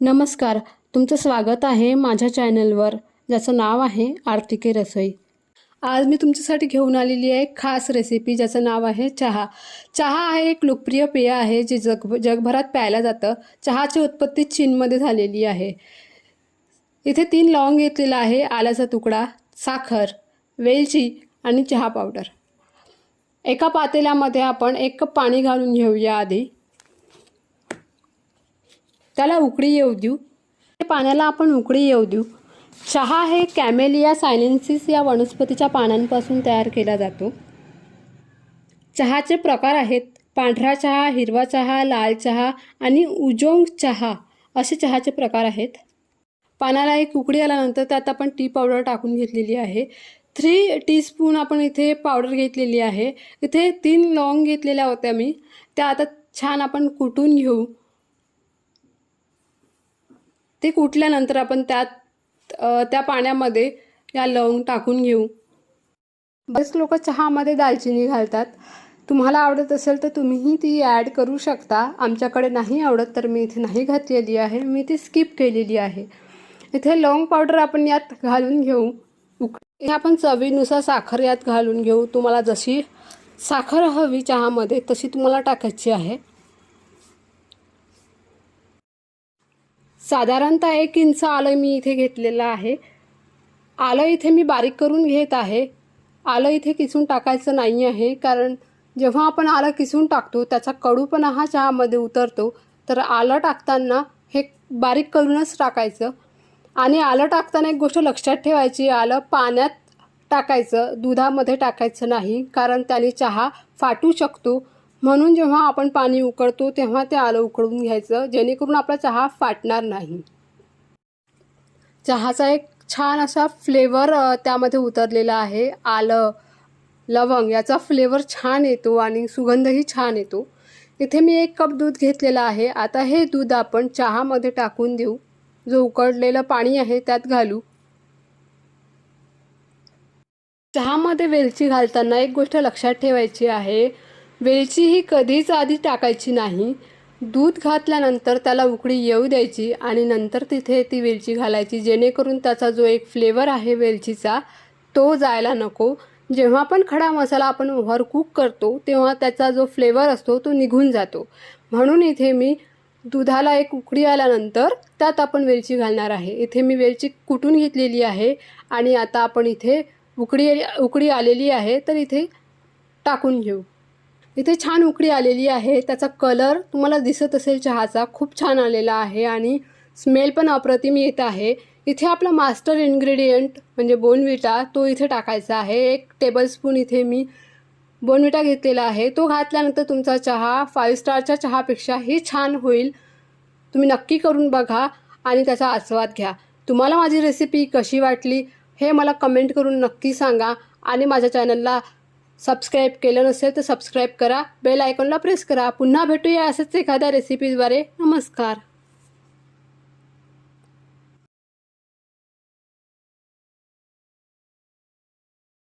नमस्कार तुमचं स्वागत आहे माझ्या चॅनलवर ज्याचं नाव आहे आर्थिके रसोई. आज मी तुमच्यासाठी घेऊन आलेली आहे खास रेसिपी ज्याचं नाव आहे चहा. चहा आहे एक लोकप्रिय पेय आहे जे जग जगभरात प्यायला जातं. चहाची उत्पत्ती चीनमध्ये झालेली आहे. इथे तीन लवंग घेतलेला आहे आल्याचा तुकडा साखर वेलची आणि चहा पावडर. एका पातेल्यामध्ये आपण एक कप पाणी घालून घेऊया आधी. त्याला उकळी येऊ देऊ. पाण्याला आपण उकळी येऊ देऊ. चहा हे कॅमेलिया सायलेन्सिस या वनस्पतीच्या पानांपासून तयार केला जातो. चहाचे प्रकार आहेत. पांढरा चहा हिरवा चहा लाल चहा आणि उजोंग चहा असे चहाचे प्रकार आहेत. पानाला एक उकळी आल्यानंतर त्यात आपण टी पावडर टाकून घेतलेली आहे. थ्री टीस्पून आपण इथे पावडर घेतलेली आहे. इथे तीन लॉंग घेतलेल्या होत्या मी. त्या आता छान आपण कुटून घेऊ. ते कुटल्यानंतर आपण त्यात त्या पाण्यामध्ये या लवंग टाकून घेऊ. बरेच लोक चहामध्ये दालचिनी घालतात. तुम्हाला आवडत असेल तर तुम्हीही ती ॲड करू शकता. आमच्याकडे नाही आवडत तर मी इथे नाही घातलेली आहे. मी ती स्किप केलेली आहे. इथे लवंग पावडर आपण यात घालून घेऊ. उक हे आपण चवीनुसार साखर यात घालून घेऊ. तुम्हाला जशी साखर हवी चहामध्ये तशी तुम्हाला टाकायची आहे. साधारणतः एक इंच आलं मी इथे घेतलेलं आहे. आलं इथे मी बारीक करून घेत आहे. आलं इथे किसून टाकायचं नाही आहे कारण जेव्हा आपण आलं किसून टाकतो त्याचा कडूपणा हा चहामध्ये उतरतो. तर आलं टाकताना हे बारीक करूनच टाकायचं. आणि आलं टाकताना एक गोष्ट लक्षात ठेवायची आलं पाण्यात टाकायचं दुधामध्ये टाकायचं नाही कारण त्याने चहा फाटू शकतो. म्हणून जेव्हा आपण पाणी उकळतो तेव्हा ते आलं उकळून घ्यायचं जेणेकरून आपला चहा फाटणार नाही. चहाचा एक छान असा फ्लेवर त्यामध्ये उतरलेला आहे. आलं लवंग याचा फ्लेवर छान येतो आणि सुगंधही छान येतो. इथे मी एक कप दूध घेतलेलं आहे. आता हे दूध आपण चहामध्ये टाकून देऊ. जो उकडलेलं पाणी आहे त्यात घालू. चहामध्ये वेलची घालताना एक गोष्ट लक्षात ठेवायची आहे. वेलची ही कधीच आधी टाकायची नाही. दूध घातल्यानंतर त्याला उकळी येऊ द्यायची आणि नंतर तिथे ती वेलची घालायची जेणेकरून त्याचा जो एक फ्लेवर आहे वेलचीचा तो जायला नको. जेव्हा पण खडा मसाला आपण ओव्हर कुक करतो तेव्हा त्याचा जो फ्लेवर असतो तो निघून जातो. म्हणून इथे मी दुधाला एक उकडी आल्यानंतर त्यात आपण वेलची घालणार आहे. इथे मी वेलची कुटून घेतलेली आहे आणि आता आपण इथे उकडी उकडी आलेली आहे तर इथे टाकून घेऊ. इथे छान उकळी आलेली आहे. त्याचा कलर तुम्हाला दिसत असेल चहाचा. खूप छान आलेला आहे आणि स्मेल पण अप्रतिम येत आहे. इथे आपला मास्टर इन्ग्रेडियंट म्हणजे बोनविटा तो इथे टाकायचा आहे. एक टेबलस्पून इथे मी बोनविटा घेतलेला आहे. तो घातल्यानंतर तुमचा चहा फाईव्ह स्टारच्या चहापेक्षाही छान होईल. तुम्ही नक्की करून बघा आणि त्याचा आस्वाद घ्या. तुम्हाला माझी रेसिपी कशी वाटली हे मला कमेंट करून नक्की सांगा आणि माझ्या चॅनलला सबस्क्राईब केलं नसेल तर सबस्क्राईब करा. बेल आयकॉनला प्रेस करा. पुन्हा भेटूया असंच एखाद्या रेसिपीद्वारे नमस्कार.